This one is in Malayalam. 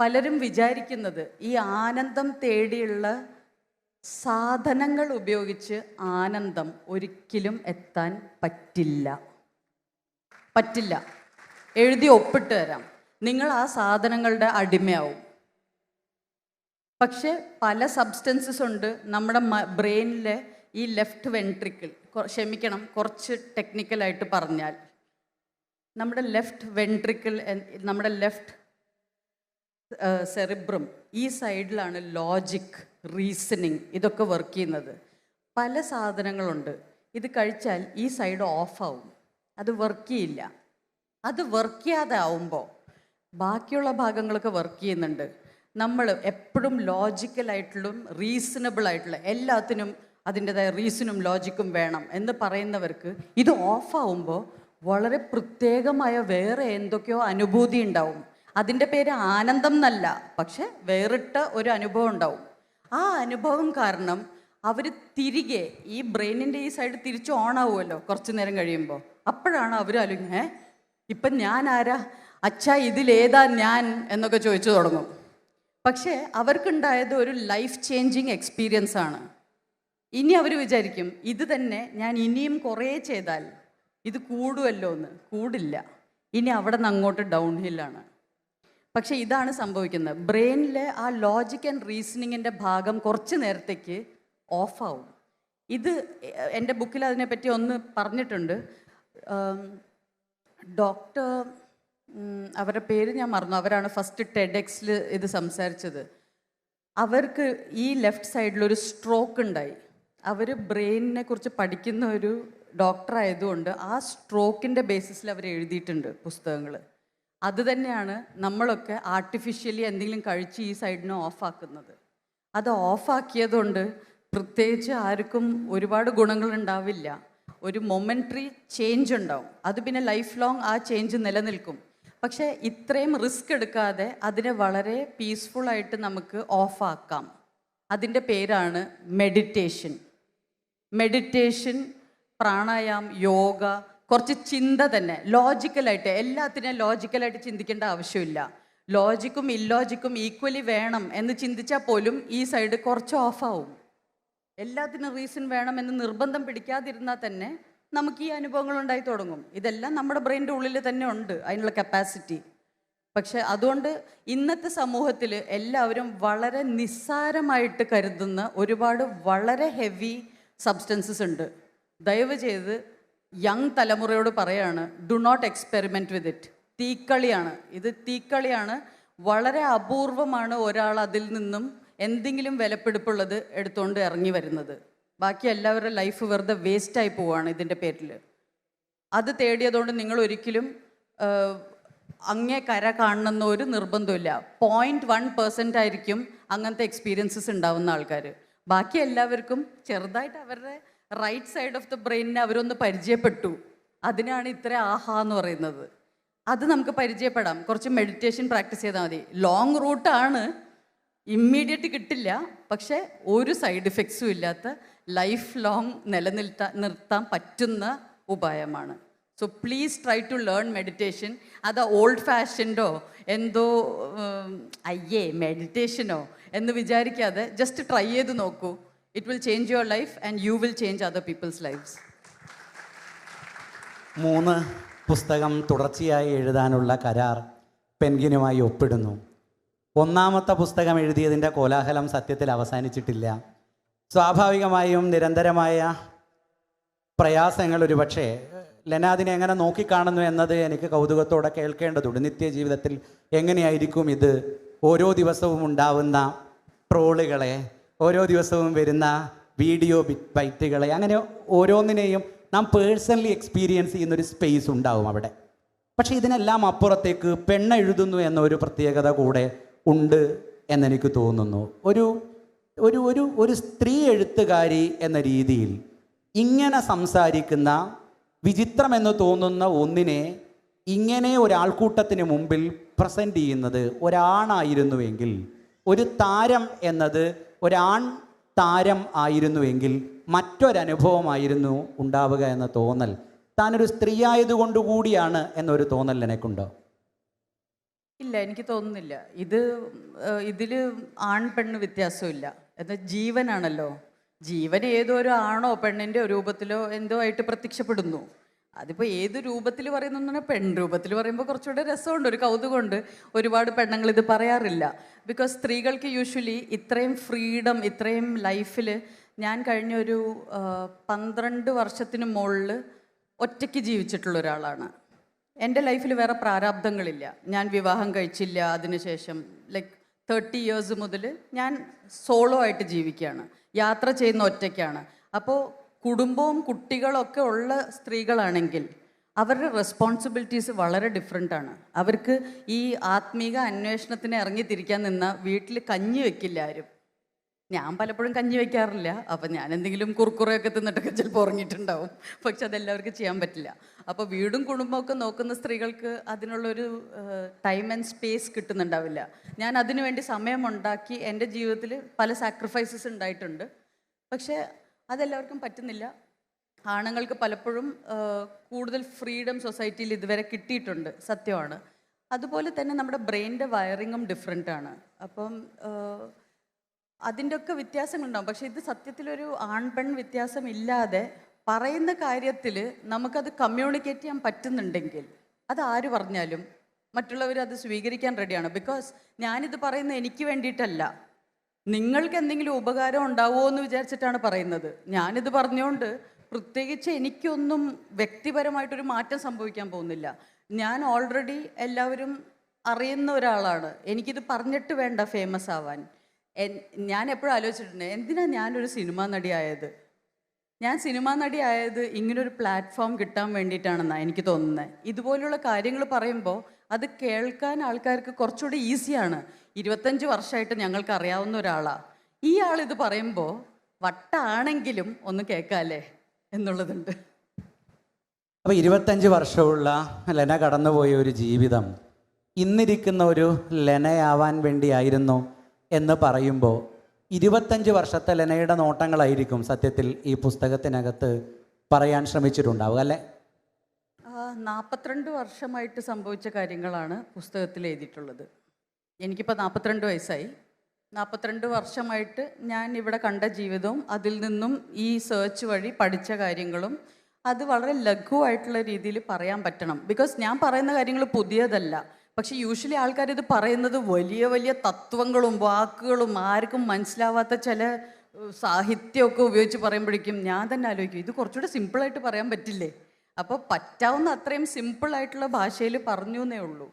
പലരും വിചാരിക്കുന്നത് ഈ ആനന്ദം തേടിയുള്ള സാധനങ്ങൾ ഉപയോഗിച്ച് ആനന്ദം ഒരിക്കലും എത്താൻ പറ്റില്ല. പറ്റില്ല. എഴുതി ഒപ്പിട്ട് തരാം. നിങ്ങൾ ആ സാധനങ്ങളുടെ അടിമയാവും. പക്ഷെ പല സബ്സ്റ്റൻസസ് ഉണ്ട് നമ്മുടെ ബ്രെയിനിലെ ഈ ലെഫ്റ്റ് വെൻട്രിക്കിൾ ക്ഷമിക്കണം കുറച്ച് ടെക്നിക്കലായിട്ട് പറഞ്ഞാൽ. നമ്മുടെ ലെഫ്റ്റ് വെൻട്രിക്കിൾ നമ്മുടെ ലെഫ്റ്റ് സെറിബ്രം ഈ സൈഡിലാണ് ലോജിക് റീസണിങ് ഇതൊക്കെ വർക്ക് ചെയ്യുന്നത്. പല സാധനങ്ങളുണ്ട്. ഇത് കഴിച്ചാൽ ഈ സൈഡ് ഓഫാവും അത് വർക്ക് ചെയ്യില്ല. അത് വർക്ക് ചെയ്യാതെ ആവുമ്പോൾ ബാക്കിയുള്ള ഭാഗങ്ങളൊക്കെ വർക്ക് ചെയ്യുന്നുണ്ട്. നമ്മൾ എപ്പോഴും ലോജിക്കലായിട്ടുള്ളതും റീസണബിൾ ആയിട്ടുള്ള എല്ലാത്തിനും അതിന്റെതായ റീസണും ലോജിക്കും വേണം എന്ന് പറയുന്നവർക്ക് ഇത് ഓഫാവുമ്പോൾ വളരെ പ്രത്യേകമായ വേറെ എന്തൊക്കെയോ അനുഭൂതി ഉണ്ടാവും. അതിന്റെ പേര് ആനന്ദം എന്നല്ല പക്ഷെ വേറിട്ട ഒരു അനുഭവം ഉണ്ടാവും. ആ അനുഭവം കാരണം അവർ തിരികെ ഈ ബ്രെയിനിന്റെ ഈ സൈഡ് തിരിച്ച് ഓൺ ആവുമല്ലോ കുറച്ച് നേരം കഴിയുമ്പോൾ. അപ്പോഴാണ് അവർ അലുങ്ങേ ഇപ്പം ഞാൻ ആരാ? അച്ഛാ ഇതിലേതാ ഞാൻ? എന്നൊക്കെ ചോദിച്ചു തുടങ്ങും. പക്ഷേ അവർക്കുണ്ടായത് ഒരു ലൈഫ് ചേഞ്ചിങ് എക്സ്പീരിയൻസ് ആണ്. ഇനി അവർ വിചാരിക്കും ഇത് തന്നെ ഞാൻ ഇനിയും കുറേ ചെയ്താൽ ഇത് കൂടുമല്ലോ എന്ന് കൂടില്ല. ഇനി അവിടെ നിന്ന് അങ്ങോട്ട് ഡൗൺ ഹില്ലാണ് പക്ഷേ ഇതാണ് സംഭവിക്കുന്നത്. ബ്രെയിനിലെ ആ ലോജിക് ആൻഡ് റീസണിങ്ങിന്റെ ഭാഗം കുറച്ച് നേരത്തേക്ക് ഓഫാവും ഇത് എന്റെ ബുക്കിൽ അതിനെപ്പറ്റി ഒന്ന് പറഞ്ഞിട്ടുണ്ട്. ഡോക്ടർ അവരുടെ പേര് ഞാൻ മറന്നു. അവരാണ് ഫസ്റ്റ് ടെഡെക്സിൽ ഇത് സംസാരിച്ചത്. അവർക്ക് ഈ ലെഫ്റ്റ് സൈഡിലൊരു സ്ട്രോക്ക് ഉണ്ടായി. അവർ ബ്രെയിനിനെ കുറിച്ച് പഠിക്കുന്ന ഒരു ഡോക്ടർ ആയതുകൊണ്ട് ആ സ്ട്രോക്കിന്റെ ബേസിസിൽ അവർ എഴുതിയിട്ടുണ്ട് പുസ്തകങ്ങൾ അത് തന്നെയാണ് നമ്മളൊക്കെ ആർട്ടിഫിഷ്യലി എന്തെങ്കിലും കഴിച്ച് ഈ സൈഡിനെ ഓഫാക്കുന്നത് അത് ഓഫാക്കിയതുകൊണ്ട് പ്രത്യേകിച്ച് ആർക്കും ഒരുപാട് ഗുണങ്ങൾ ഉണ്ടാവില്ല. ഒരു മൊമെന്ററി ചേഞ്ച് ഉണ്ടാവും. അത് പിന്നെ ലൈഫ് ലോങ് ആ ചേഞ്ച് നിലനിൽക്കും. പക്ഷേ ഇത്രയും റിസ്ക് എടുക്കാതെ അതിനെ വളരെ പീസ്ഫുള്ളായിട്ട് നമുക്ക് ഓഫാക്കാം അതിന്റെ പേരാണ് മെഡിറ്റേഷൻ മെഡിറ്റേഷൻ പ്രാണായാം യോഗ കുറച്ച് ചിന്ത തന്നെ. ലോജിക്കലായിട്ട് എല്ലാത്തിനെയും ലോജിക്കലായിട്ട് ചിന്തിക്കേണ്ട ആവശ്യമില്ല. ലോജിക്കും ഇല്ലോജിക്കും ഈക്വലി വേണം എന്ന് ചിന്തിച്ചാൽ പോലും ഈ സൈഡ് കുറച്ച് ഓഫാവും എല്ലാത്തിനും റീസൺ വേണം എന്ന് നിർബന്ധം പിടിക്കാതിരുന്നാൽ തന്നെ നമുക്ക് ഈ അനുഭവങ്ങൾ ഉണ്ടായി തുടങ്ങും. ഇതെല്ലാം നമ്മുടെ ബ്രെയിന്റെ ഉള്ളിൽ തന്നെ ഉണ്ട് അതിനുള്ള കപ്പാസിറ്റി പക്ഷെ അതുകൊണ്ട് ഇന്നത്തെ സമൂഹത്തിൽ എല്ലാവരും വളരെ നിസ്സാരമായിട്ട് കരുതുന്ന ഒരുപാട് വളരെ ഹെവി സബ്സ്റ്റൻസസ് ഉണ്ട്. ദയവ് ചെയ്ത് യങ് തലമുറയോട് പറയാണ് do not experiment with it തീക്കളിയാണ്. ഇത് തീക്കളിയാണ്. വളരെ അപൂർവമാണ് ഒരാൾ അതിൽ നിന്നും എന്തെങ്കിലും വിലപ്പെടുപ്പുള്ളത് എടുത്തുകൊണ്ട് ഇറങ്ങി വരുന്നത്. ബാക്കി എല്ലാവരുടെ ലൈഫ് വെറുതെ വേസ്റ്റായി പോവാണ് ഇതിന്റെ പേരിൽ. അത് തേടിയതുകൊണ്ട് നിങ്ങൾ ഒരിക്കലും അങ്ങേ കര കാണണമെന്ന ഒരു നിർബന്ധമില്ല പോയിന്റ് വൺ പെർസെന്റ് ആയിരിക്കും അങ്ങനത്തെ എക്സ്പീരിയൻസസ് ഉണ്ടാവുന്ന ആൾക്കാർ ബാക്കി എല്ലാവർക്കും ചെറുതായിട്ട് അവരുടെ റൈറ്റ് സൈഡ് ഓഫ് ദ ബ്രെയിനിനെ അവരൊന്ന് പരിചയപ്പെട്ടു. അതിനാണ് ഇത്ര ആഹാ എന്ന് പറയുന്നത്. അത് നമുക്ക് പരിചയപ്പെടാം. കുറച്ച് മെഡിറ്റേഷൻ പ്രാക്ടീസ് ചെയ്താൽ മതി. ലോങ് റൂട്ടാണ് ഇമ്മീഡിയറ്റ് കിട്ടില്ല. പക്ഷേ ഒരു സൈഡ് ഇഫക്ട്സും ഇല്ലാത്ത ലൈഫ് ലോങ് നിലനിൽത്താൻ നിർത്താൻ പറ്റുന്ന ഉപായമാണ്. So please try to learn meditation അത് ഓൾഡ് ഫാഷൻഡോ എന്തോ അയ്യേ മെഡിറ്റേഷനോ എന്ന് വിചാരിക്കാതെ ജസ്റ്റ് ട്രൈ ചെയ്ത് നോക്കൂ. It will change your life and you will change other people's life മൂന്ന് പുസ്തകം തുടർച്ചയായി എഴുതാനുള്ള കരാർ പെൻഗിനുമായി ഒപ്പിടുന്നു. ഒന്നാമത്തെ പുസ്തകം എഴുതിയതിന്റെ കോലാഹലം സത്യത്തിൽ അവസാനിച്ചിട്ടില്ല. സ്വാഭാവികമായും നിരന്തരമായ പ്രയാസങ്ങൾ ഒരുപക്ഷെ ലെനാദിനെ എങ്ങനെ നോക്കിക്കാണുന്നു എന്നത് എനിക്ക് കൗതുകത്തോടെ കേൾക്കേണ്ടതുണ്ട്. നിത്യജീവിതത്തിൽ എങ്ങനെയായിരിക്കും ഇത്? ഓരോ ദിവസവും ഉണ്ടാവുന്ന ട്രോളുകളെ ഓരോ ദിവസവും വരുന്ന വീഡിയോ ബിറ്റ് ബൈറ്റുകളെ അങ്ങനെ ഓരോന്നിനെയും നാം പേഴ്സണലി എക്സ്പീരിയൻസ് ചെയ്യുന്നൊരു സ്പേസ് ഉണ്ടാവും അവിടെ. പക്ഷേ ഇതിനെല്ലാം അപ്പുറത്തേക്ക് പെണ്ണെഴുതുന്നു എന്നൊരു പ്രത്യേകത കൂടെ ഉണ്ട് എന്നെനിക്ക് തോന്നുന്നു. ഒരു ഒരു ഒരു ഒരു സ്ത്രീ എഴുത്തുകാരി എന്ന രീതിയിൽ ഇങ്ങനെ സംസാരിക്കുന്ന വിചിത്രമെന്ന് തോന്നുന്ന ഒന്നിനെ ഇങ്ങനെ ഒരാൾക്കൂട്ടത്തിന് മുമ്പിൽ പ്രസന്റ് ചെയ്യുന്നത് ഒരാണായിരുന്നുവെങ്കിൽ ഒരു താരം എന്നത് ഒരാൺ താരം ആയിരുന്നുവെങ്കിൽ മറ്റൊരനുഭവമായിരുന്നു ഉണ്ടാവുക എന്ന തോന്നൽ. താനൊരു സ്ത്രീ ആയതുകൊണ്ടുകൂടിയാണ് എന്നൊരു തോന്നൽ എനിക്കുണ്ടോ ഇല്ല എനിക്ക് തോന്നുന്നില്ല. ഇത് ഇതിൽ ആൺ പെണ്ണ് വ്യത്യാസമില്ല. എന്നാൽ ജീവനാണല്ലോ. ജീവൻ ഏതോ ഒരു ആണോ പെണ്ണിന്റെ രൂപത്തിലോ എന്തോ ആയിട്ട് പ്രത്യക്ഷപ്പെടുന്നു. അതിപ്പോൾ ഏത് രൂപത്തിൽ പറയുന്നു പെൺ രൂപത്തിൽ പറയുമ്പോൾ കുറച്ചുകൂടെ രസമുണ്ട് ഒരു കൗതുകമുണ്ട്. ഒരുപാട് പെണ്ണുങ്ങൾ ഇത് പറയാറില്ല. ബിക്കോസ് സ്ത്രീകൾക്ക് യൂഷ്വലി ഇത്രയും ഫ്രീഡം ഇത്രയും ലൈഫിൽ ഞാൻ കഴിഞ്ഞ ഒരു പന്ത്രണ്ട് വർഷത്തിന് മുകളിൽ ഒറ്റയ്ക്ക് ജീവിച്ചിട്ടുള്ള ഒരാളാണ്. എന്റെ ലൈഫിൽ വേറെ പ്രാരാബ്ദങ്ങളില്ല. ഞാൻ വിവാഹം കഴിച്ചില്ല അതിനുശേഷം ലൈക്ക് തേർട്ടി ഇയേഴ്സ് മുതൽ ഞാൻ സോളോ ആയിട്ട് ജീവിക്കുകയാണ്. യാത്ര ചെയ്യുന്ന ഒറ്റയ്ക്കാണ്. അപ്പോൾ കുടുംബവും കുട്ടികളൊക്കെ ഉള്ള സ്ത്രീകളാണെങ്കിൽ അവരുടെ റെസ്പോൺസിബിലിറ്റീസ് വളരെ ഡിഫറെന്റ് ആണ്. അവർക്ക് ഈ ആത്മീക അന്വേഷണത്തിന് ഇറങ്ങി തിരിക്കാൻ നിന്ന വീട്ടിൽ കഞ്ഞി വെക്കില്ല ആരും. ഞാൻ പലപ്പോഴും കഞ്ഞി വെക്കാറില്ല. അപ്പം ഞാൻ എന്തെങ്കിലും കുറുക്കുറയൊക്കെ തിന്നിട്ടൊക്കെ ചിലപ്പോൾ ഉറങ്ങിയിട്ടുണ്ടാവും. പക്ഷെ അതെല്ലാവർക്കും ചെയ്യാൻ പറ്റില്ല. അപ്പോൾ വീടും കുടുംബമൊക്കെ നോക്കുന്ന സ്ത്രീകൾക്ക് അതിനുള്ളൊരു ടൈം ആൻഡ് സ്പേസ് കിട്ടുന്നുണ്ടാവില്ല. ഞാൻ അതിനുവേണ്ടി സമയമുണ്ടാക്കി എന്റെ ജീവിതത്തിൽ പല സാക്രിഫൈസസ് ഉണ്ടായിട്ടുണ്ട്. പക്ഷേ അതെല്ലാവർക്കും പറ്റുന്നില്ല. ആണുങ്ങൾക്ക് പലപ്പോഴും കൂടുതൽ ഫ്രീഡം സൊസൈറ്റിയിൽ ഇതുവരെ കിട്ടിയിട്ടുണ്ട് സത്യമാണ്. അതുപോലെ തന്നെ നമ്മുടെ ബ്രെയിനിന്റെ വയറിങ്ങും ഡിഫറെന്റ് ആണ്. അപ്പം അതിന്റെ ഒക്കെ വ്യത്യാസങ്ങളുണ്ടാവും. പക്ഷേ ഇത് സത്യത്തിലൊരു ആൺ പെൺ വ്യത്യാസം ഇല്ലാതെ പറയുന്ന കാര്യത്തിൽ നമുക്കത് കമ്മ്യൂണിക്കേറ്റ് ചെയ്യാൻ പറ്റുന്നുണ്ടെങ്കിൽ അത് ആര് പറഞ്ഞാലും മറ്റുള്ളവർ അത് സ്വീകരിക്കാൻ റെഡിയാണ് ബിക്കോസ് ഞാനിത് പറയുന്നത് എനിക്ക് വേണ്ടിയിട്ടല്ല. നിങ്ങൾക്ക് എന്തെങ്കിലും ഉപകാരം ഉണ്ടാവുമോ എന്ന് വിചാരിച്ചിട്ടാണ് പറയുന്നത്. ഞാനിത് പറഞ്ഞുകൊണ്ട് പ്രത്യേകിച്ച് എനിക്കൊന്നും വ്യക്തിപരമായിട്ടൊരു മാറ്റം സംഭവിക്കാൻ പോകുന്നില്ല. ഞാൻ ഓൾറെഡി എല്ലാവരും അറിയുന്ന ഒരാളാണ്. എനിക്കിത് പറഞ്ഞിട്ട് വേണ്ട ഫേമസ് ആവാൻ. ഞാൻ എപ്പോഴും ആലോചിച്ചിട്ടുണ്ട് എന്തിനാ ഞാനൊരു സിനിമാ നടിയായത്? ഞാൻ സിനിമാ നടി ആയത് ഇങ്ങനൊരു പ്ലാറ്റ്ഫോം കിട്ടാൻ വേണ്ടിയിട്ടാണെന്നാണ് എനിക്ക് തോന്നുന്നത് ഇതുപോലുള്ള കാര്യങ്ങൾ പറയുമ്പോൾ അത് കേൾക്കാൻ ആൾക്കാർക്ക് കുറച്ചുകൂടി ഈസിയാണ്. ഇരുപത്തഞ്ച് വർഷമായിട്ട് ഞങ്ങൾക്ക് അറിയാവുന്ന ഒരാളാണ് ഈ ആൾ ഇത് പറയുമ്പോൾ വട്ടാണെങ്കിലും ഒന്ന് കേൾക്കാല്ലേ എന്നുള്ളതുണ്ട്. അപ്പോൾ ഇരുപത്തഞ്ച് വർഷമുള്ള ലെന കടന്നുപോയ ഒരു ജീവിതം ഇന്നിരിക്കുന്ന ഒരു ലെനയാവാൻ വേണ്ടിയായിരുന്നു എന്ന് പറയുമ്പോൾ ഇരുപത്തഞ്ച് വർഷത്തെ ലെനയുടെ നോട്ടങ്ങളായിരിക്കും സത്യത്തിൽ ഈ പുസ്തകത്തിനകത്ത് പറയാൻ ശ്രമിച്ചിട്ടുണ്ടാവുക അല്ലേ? നാൽപ്പത്തിരണ്ട് വർഷമായിട്ട് സംഭവിച്ച കാര്യങ്ങളാണ് പുസ്തകത്തിൽ എഴുതിയിട്ടുള്ളത്. എനിക്കിപ്പോൾ നാൽപ്പത്തിരണ്ട് വയസ്സായി. നാൽപ്പത്തിരണ്ട് വർഷമായിട്ട് ഞാൻ ഇവിടെ കണ്ട ജീവിതവും അതിൽ നിന്നും ഈ സെർച്ച് വഴി പഠിച്ച കാര്യങ്ങളും അത് വളരെ ലഘുവായിട്ടുള്ള രീതിയിൽ പറയാൻ പറ്റണം. ബിക്കോസ് ഞാൻ പറയുന്ന കാര്യങ്ങൾ പുതിയതല്ല. പക്ഷേ യൂഷ്വലി ആൾക്കാർ ഇത് പറയുന്നത് വലിയ വലിയ തത്വങ്ങളും വാക്കുകളും ആർക്കും മനസ്സിലാവാത്ത ചില സാഹിത്യമൊക്കെ ഉപയോഗിച്ച് പറയുമ്പോഴേക്കും ഞാൻ തന്നെ ആലോചിക്കും ഇത് കുറച്ചുകൂടെ സിമ്പിളായിട്ട് പറയാൻ പറ്റില്ലേ? അപ്പോൾ പറ്റാവുന്ന അത്രയും സിമ്പിളായിട്ടുള്ള ഭാഷയിൽ പറഞ്ഞു എന്നേ ഉള്ളൂ.